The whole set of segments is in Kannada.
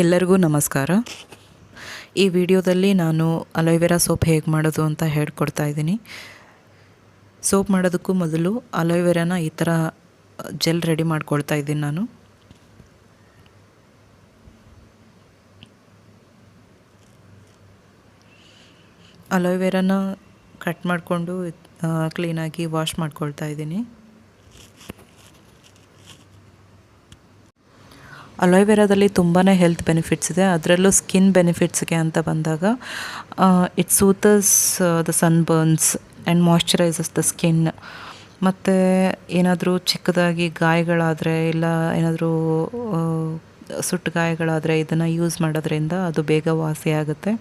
ಎಲ್ಲರಿಗೂ ನಮಸ್ಕಾರ. ಈ ವಿಡಿಯೋದಲ್ಲಿ ನಾನು ಅಲೋವೆರಾ ಸೋಪ್ ಹೇಗೆ ಮಾಡೋದು ಅಂತ ಹೇಳ್ಕೊಡ್ತಾ ಇದ್ದೀನಿ. ಸೋಪ್ ಮಾಡೋದಕ್ಕೂ ಮೊದಲು ಅಲೋವೆರಾನ ಈ ಥರ ಜೆಲ್ ರೆಡಿ ಮಾಡ್ಕೊಳ್ತಾ ಇದ್ದೀನಿ ನಾನು. ಅಲೋವೆರಾನ ಕಟ್ ಮಾಡಿಕೊಂಡು ಕ್ಲೀನಾಗಿ ವಾಶ್ ಮಾಡ್ಕೊಳ್ತಾ ಇದ್ದೀನಿ. ಅಲೋವೆರಾದಲ್ಲಿ ತುಂಬಾ ಹೆಲ್ತ್ ಬೆನಿಫಿಟ್ಸ್ ಇದೆ. ಅದರಲ್ಲೂ ಸ್ಕಿನ್ ಬೆನಿಫಿಟ್ಸ್ಗೆ ಅಂತ ಬಂದಾಗ it soothes the sun burns and moisturises the skin ಮತ್ತು ಏನಾದರೂ ಚಿಕ್ಕದಾಗಿ ಗಾಯಗಳಾದರೆ ಇಲ್ಲ ಏನಾದರೂ ಸುಟ್ಟು ಗಾಯಗಳಾದರೆ ಇದನ್ನು ಯೂಸ್ ಮಾಡೋದ್ರಿಂದ ಅದು ಬೇಗ ವಾಸಿ ಆಗುತ್ತೆ.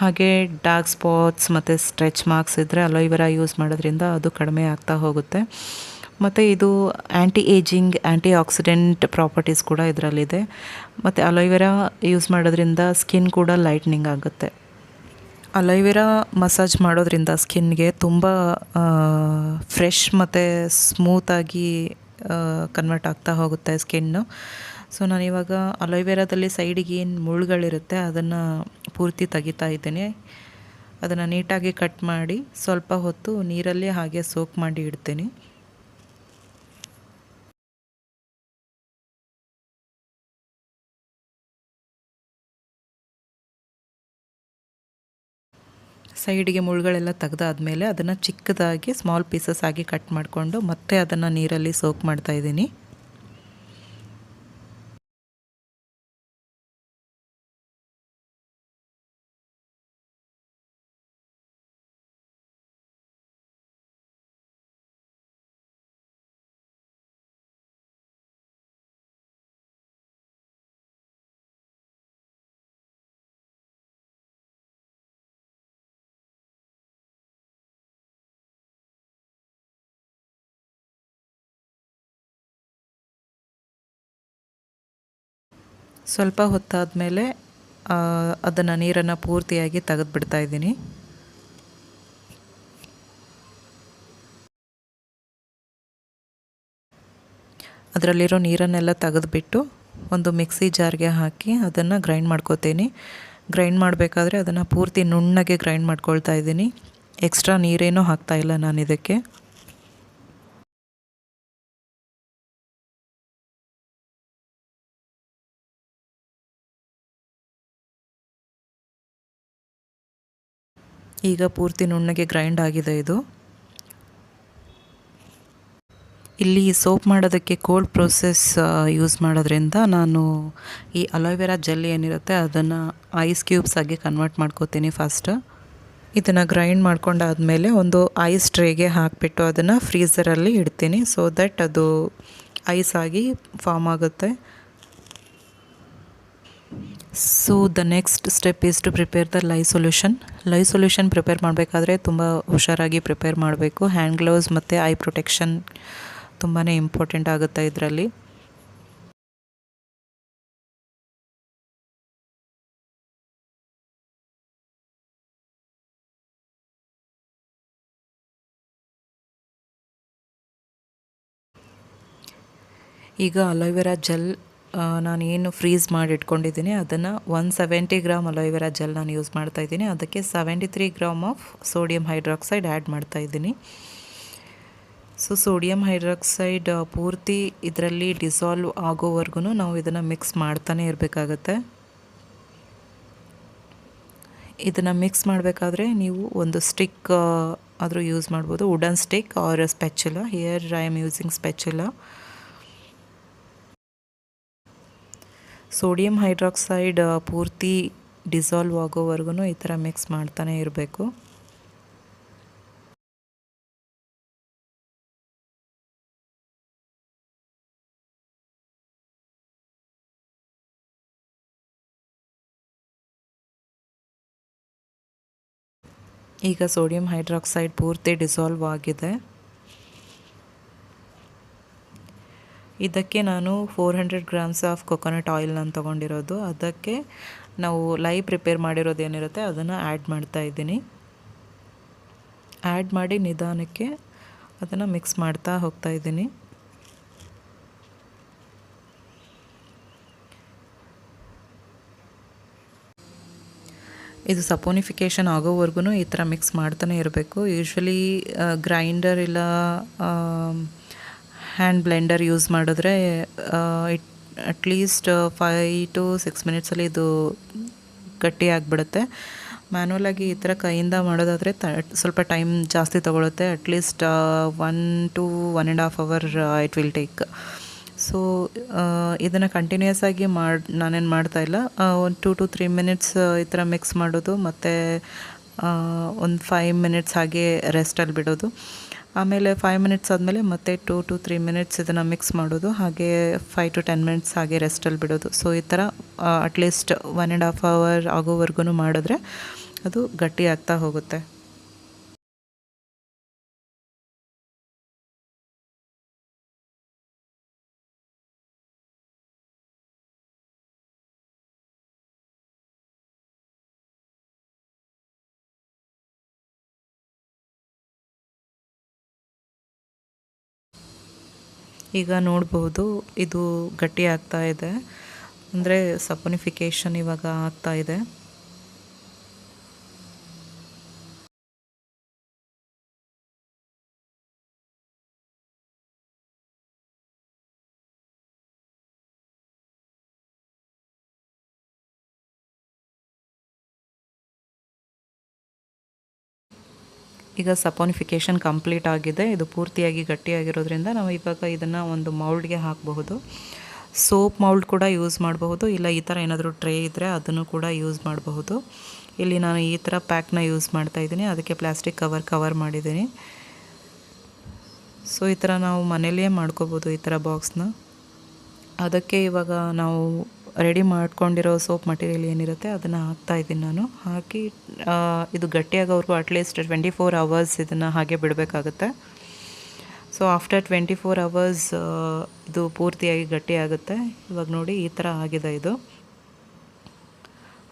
ಹಾಗೆ ಡಾರ್ಕ್ ಸ್ಪಾಟ್ಸ್ ಮತ್ತು ಸ್ಟ್ರೆಚ್ ಮಾರ್ಕ್ಸ್ ಇದ್ದರೆ ಅಲೋವೆರಾ ಯೂಸ್ ಮಾಡೋದ್ರಿಂದ ಅದು ಕಡಿಮೆ ಆಗ್ತಾ ಹೋಗುತ್ತೆ. ಮತ್ತು ಇದು anti ageing antioxidant properties ಕೂಡ ಇದರಲ್ಲಿದೆ. ಮತ್ತು ಅಲೋವೆರಾ ಯೂಸ್ ಮಾಡೋದ್ರಿಂದ ಸ್ಕಿನ್ ಕೂಡ ಲೈಟ್ನಿಂಗ್ ಆಗುತ್ತೆ. ಅಲೋವೆರಾ ಮಸಾಜ್ ಮಾಡೋದ್ರಿಂದ ಸ್ಕಿನ್ಗೆ ತುಂಬ ಫ್ರೆಶ್ ಮತ್ತು ಸ್ಮೂತಾಗಿ ಕನ್ವರ್ಟ್ ಆಗ್ತಾ ಹೋಗುತ್ತೆ ಸ್ಕಿನ್ನು ಸೊ ನಾನಿವಾಗ ಅಲೋವೆರಾದಲ್ಲಿ ಸೈಡಿಗೆ ಏನು ಮುಳ್ಳುಗಳಿರುತ್ತೆ ಅದನ್ನು ಪೂರ್ತಿ ತೆಗಿತಾ ಇದ್ದೇನೆ. ಅದನ್ನು ನೀಟಾಗಿ ಕಟ್ ಮಾಡಿ ಸ್ವಲ್ಪ ಹೊತ್ತು ನೀರಲ್ಲಿ ಹಾಗೆ ಸೋಕ್ ಮಾಡಿ ಇಡ್ತೀನಿ. ಸೈಡಿಗೆ ಮುಳ್ಳುಗಳೆಲ್ಲ ತೆಗೆದಾದ್ಮೇಲೆ ಅದನ್ನು ಚಿಕ್ಕದಾಗಿ ಸ್ಮಾಲ್ ಪೀಸಸ್ ಆಗಿ ಕಟ್ ಮಾಡಿಕೊಂಡು ಮತ್ತೆ ಅದನ್ನು ನೀರಲ್ಲಿ ಸೋಕ್ ಮಾಡ್ತಾ ಇದ್ದೀನಿ. ಸ್ವಲ್ಪ ಹೊತ್ತಾದ ಮೇಲೆ ಅದನ್ನು ನೀರನ್ನು ಪೂರ್ತಿಯಾಗಿ ತೆಗೆದುಬಿಡ್ತಾ ಇದ್ದೀನಿ. ಅದರಲ್ಲಿರೋ ನೀರನ್ನೆಲ್ಲ ತೆಗೆದುಬಿಟ್ಟು ಒಂದು ಮಿಕ್ಸಿ ಜಾರ್ಗೆ ಹಾಕಿ ಅದನ್ನು ಗ್ರೈಂಡ್ ಮಾಡ್ಕೋತೀನಿ. ಗ್ರೈಂಡ್ ಮಾಡಬೇಕಾದ್ರೆ ಅದನ್ನು ಪೂರ್ತಿ ನುಣ್ಣಗೆ ಗ್ರೈಂಡ್ ಮಾಡ್ಕೊಳ್ತಾ ಇದ್ದೀನಿ. ಎಕ್ಸ್ಟ್ರಾ ನೀರೇನೂ ಹಾಕ್ತಾಯಿಲ್ಲ ನಾನು ಇದಕ್ಕೆ ಈಗ ಪೂರ್ತಿ ನುಣ್ಣಗೆ ಗ್ರೈಂಡ್ ಆಗಿದೆ ಇದು. ಇಲ್ಲಿ ಸೋಪ್ ಮಾಡೋದಕ್ಕೆ ಕೋಲ್ಡ್ ಪ್ರೋಸೆಸ್ ಯೂಸ್ ಮಾಡೋದ್ರಿಂದ ನಾನು ಈ ಅಲೋವೆರಾ ಜೆಲ್ ಏನಿರುತ್ತೆ ಅದನ್ನು ಐಸ್ ಕ್ಯೂಬ್ಸ್ ಆಗಿ ಕನ್ವರ್ಟ್ ಮಾಡ್ಕೋತೀನಿ ಫಸ್ಟ್ ಇದನ್ನು ಗ್ರೈಂಡ್ ಮಾಡ್ಕೊಂಡಾದಮೇಲೆ ಒಂದು ಐಸ್ ಟ್ರೇಗೆ ಹಾಕಿಬಿಟ್ಟು ಅದನ್ನು ಫ್ರೀಝರಲ್ಲಿ ಇಡ್ತೀನಿ ಸೊ ದಟ್ ಅದು ಐಸ್ ಆಗಿ ಫಾರ್ಮ್ ಆಗುತ್ತೆ. So the next step is to prepare the lye solution lye solution prepare ಮಾಡಬೇಕಾದ್ರೆ ತುಂಬ ಹುಷಾರಾಗಿ ಪ್ರಿಪೇರ್ ಮಾಡಬೇಕು. ಹ್ಯಾಂಡ್ ಗ್ಲೌಸ್ ಮತ್ತು ಐ ಪ್ರೊಟೆಕ್ಷನ್ ತುಂಬಾ ಇಂಪಾರ್ಟೆಂಟ್ ಆಗುತ್ತೆ ಇದರಲ್ಲಿ. ಈಗ ಅಲೋವೆರಾ ಜೆಲ್ ನಾನು ಏನು ಫ್ರೀಸ್ ಮಾಡಿ ಇಟ್ಕೊಂಡಿದ್ದೀನಿ ಅದನ್ನು one seventy gram aloe vera gel ನಾನು ಯೂಸ್ ಮಾಡ್ತಾ ಇದ್ದೀನಿ. ಅದಕ್ಕೆ seventy three gram of sodium hydroxide add ಮಾಡ್ತಾ ಇದ್ದೀನಿ. ಸೊ ಸೋಡಿಯಂ ಹೈಡ್ರಾಕ್ಸೈಡ್ ಪೂರ್ತಿ ಇದರಲ್ಲಿ ಡಿಸಾಲ್ವ್ ಆಗೋವರೆಗೂ ನಾವು ಇದನ್ನು ಮಿಕ್ಸ್ ಮಾಡ್ತಾನೆ ಇರಬೇಕಾಗತ್ತೆ. ಇದನ್ನು ಮಿಕ್ಸ್ ಮಾಡಬೇಕಾದ್ರೆ ನೀವು ಒಂದು ಸ್ಟಿಕ್ ಆದರೂ ಯೂಸ್ ಮಾಡ್ಬೋದು. Wooden stick or spatula here I am using spatula sodium hydroxide ಪೂರ್ತಿ ಡಿಸಾಲ್ವ್ ಆಗೋವರೆಗೂ ಈ ಥರ ಮಿಕ್ಸ್ ಮಾಡ್ತಾನೆ ಇರಬೇಕು. ಈಗ ಸೋಡಿಯಂ ಹೈಡ್ರಾಕ್ಸೈಡ್ ಪೂರ್ತಿ ಡಿಸಾಲ್ವ್ ಆಗಿದೆ. ಇದಕ್ಕೆ ನಾನು four hundred grams of coconut oil ನಾನು ತೊಗೊಂಡಿರೋದು. ಅದಕ್ಕೆ ನಾವು ಲೈ ಪ್ರಿಪೇರ್ ಮಾಡಿರೋದು ಏನಿರುತ್ತೆ ಅದನ್ನು ಆ್ಯಡ್ ಮಾಡ್ತಾ ಇದ್ದೀನಿ. ಆ್ಯಡ್ ಮಾಡಿ ನಿಧಾನಕ್ಕೆ ಅದನ್ನು ಮಿಕ್ಸ್ ಮಾಡ್ತಾ ಹೋಗ್ತಾ ಇದ್ದೀನಿ. ಇದು ಸಪೋನಿಫಿಕೇಷನ್ ಆಗೋವರೆಗೂ ಈ ಥರ ಮಿಕ್ಸ್ ಮಾಡ್ತಾನೆ ಇರಬೇಕು. ಯೂಶ್ವಲಿ ಗ್ರೈಂಡರ್ ಇಲ್ಲ ಹ್ಯಾಂಡ್ ಬ್ಲೆಂಡರ್ ಯೂಸ್ ಮಾಡಿದ್ರೆ it at least five to six ಮಿನಿಟ್ಸಲ್ಲಿ ಇದು ಗಟ್ಟಿ ಆಗಿಬಿಡುತ್ತೆ. ಮ್ಯಾನ್ಯಲಾಗಿ ಈ ಥರ ಕೈಯಿಂದ ಮಾಡೋದಾದರೆ ಸ್ವಲ್ಪ ಟೈಮ್ ಜಾಸ್ತಿ ತೊಗೊಳುತ್ತೆ. At least one to one and half hour it will take so ಇದನ್ನು ಕಂಟಿನ್ಯೂಸ್ ಆಗಿ ಮಾಡಿ, ನಾನೇನು ಮಾಡ್ತಾಯಿಲ್ಲ ಒಂದು ಟೂ ಟು ತ್ರೀ ಮಿನಿಟ್ಸ್ ಈ ಥರ ಮಿಕ್ಸ್ ಮಾಡೋದು, ಮತ್ತು ಒಂದು ಫೈವ್ ಮಿನಿಟ್ಸ್ ಹಾಗೆ ರೆಸ್ಟಲ್ಲಿ ಬಿಡೋದು. ಆಮೇಲೆ ಫೈವ್ ಮಿನಿಟ್ಸ್ ಆದಮೇಲೆ ಮತ್ತೆ ಟೂ ಟು ತ್ರೀ ಮಿನಿಟ್ಸ್ ಇದನ್ನು ಮಿಕ್ಸ್ ಮಾಡೋದು, ಹಾಗೆ ಫೈವ್ ಟು ಟೆನ್ ಮಿನಿಟ್ಸ್ ಹಾಗೆ ರೆಸ್ಟಲ್ಲಿ ಬಿಡೋದು. ಸೊ ಈ ಥರ at least one and half hour ಆಗೋವರೆಗೂ ಮಾಡಿದ್ರೆ ಅದು ಗಟ್ಟಿ ಆಗ್ತಾ ಹೋಗುತ್ತೆ. ಈಗ ನೋಡ್ಬೋದು ಇದು ಗಟ್ಟಿ ಆಗ್ತಾ ಇದೆ. ಅಂದರೆ ಸಪೋನಿಫಿಕೇಶನ್ ಇವಾಗ ಆಗ್ತಾ ಇದೆ. ಈಗ ಸಪೋನಿಫಿಕೇಷನ್ ಕಂಪ್ಲೀಟ್ ಆಗಿದೆ. ಇದು ಪೂರ್ತಿಯಾಗಿ ಗಟ್ಟಿಯಾಗಿರೋದ್ರಿಂದ ನಾವು ಇವಾಗ ಇದನ್ನು ಒಂದು ಮೌಲ್ಡ್ಗೆ ಹಾಕಬಹುದು. ಸೋಪ್ ಮೌಲ್ಡ್ ಕೂಡ ಯೂಸ್ ಮಾಡಬಹುದು. ಇಲ್ಲ ಈ ಥರ ಏನಾದರೂ ಟ್ರೇ ಇದ್ದರೆ ಅದನ್ನು ಕೂಡ ಯೂಸ್ ಮಾಡಬಹುದು. ಇಲ್ಲಿ ನಾನು ಈ ಥರ ಪ್ಯಾಕ್ನ ಯೂಸ್ ಮಾಡ್ತಾ ಇದ್ದೀನಿ. ಅದಕ್ಕೆ ಪ್ಲಾಸ್ಟಿಕ್ ಕವರ್ ಕವರ್ ಮಾಡಿದ್ದೀನಿ. ಸೊ ಈ ಥರ ನಾವು ಮನೇಲಿಯೇ ಮಾಡ್ಕೋಬೋದು ಈ ಥರ ಬಾಕ್ಸ್ನ ಅದಕ್ಕೆ ಇವಾಗ ನಾವು ರೆಡಿ ಮಾಡ್ಕೊಂಡಿರೋ ಸೋಪ್ ಮಟೀರಿಯಲ್ ಏನಿರುತ್ತೆ ಅದನ್ನು ಹಾಕ್ತಾ ಇದ್ದೀನಿ ನಾನು. ಹಾಕಿ ಇದು ಗಟ್ಟಿಯಾಗೋವರೆಗೂ at least twenty four hours ಇದನ್ನು ಹಾಗೆ ಬಿಡಬೇಕಾಗುತ್ತೆ. So after twenty four hours ಇದು ಪೂರ್ತಿಯಾಗಿ ಗಟ್ಟಿಯಾಗುತ್ತೆ. ಇವಾಗ ನೋಡಿ, ಈ ಥರ ಆಗಿದೆ ಇದು.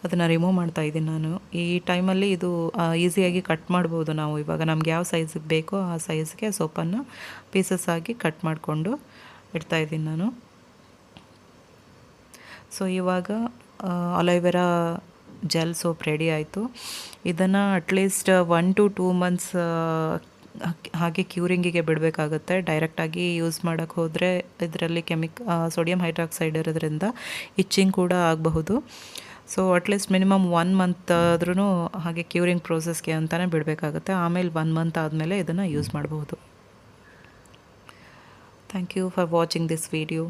ಅದನ್ನು ರಿಮೂವ್ ಮಾಡ್ತಾ ಇದ್ದೀನಿ ನಾನು. ಈ ಟೈಮಲ್ಲಿ ಇದು ಈಸಿಯಾಗಿ ಕಟ್ ಮಾಡ್ಬೋದು ನಾವು. ಇವಾಗ ನಮ್ಗೆ ಯಾವ ಸೈಜಿಗೆ ಬೇಕೋ ಆ ಸೈಜ್ಗೆ ಸೋಪನ್ನು ಪೀಸಸ್ ಆಗಿ ಕಟ್ ಮಾಡಿಕೊಂಡು ಇಡ್ತಾಯಿದ್ದೀನಿ ನಾನು. ಸೊ ಇವಾಗ ಅಲೋವೆರಾ ಜೆಲ್ ಸೋಪ್ ರೆಡಿ ಆಯಿತು. ಇದನ್ನು at least one to two months ಹಾಗೆ ಕ್ಯೂರಿಂಗಿಗೆ ಬಿಡಬೇಕಾಗುತ್ತೆ. ಡೈರೆಕ್ಟಾಗಿ ಯೂಸ್ ಮಾಡೋಕ್ಕೆ ಹೋದರೆ ಇದರಲ್ಲಿ ಕೆಮಿಕ್ ಸೋಡಿಯಂ ಹೈಡ್ರಾಕ್ಸೈಡ್ ಇರೋದ್ರಿಂದ ಇಚ್ಚಿಂಗ್ ಕೂಡ ಆಗಬಹುದು. So at least minimum one month ಆದ್ರೂ ಹಾಗೆ ಕ್ಯೂರಿಂಗ್ ಪ್ರೋಸೆಸ್ಗೆ ಅಂತಲೇ ಬಿಡಬೇಕಾಗುತ್ತೆ. ಆಮೇಲೆ ಒನ್ ಮಂತ್ ಆದಮೇಲೆ ಇದನ್ನು ಯೂಸ್ ಮಾಡಬಹುದು. Thank you for watching this video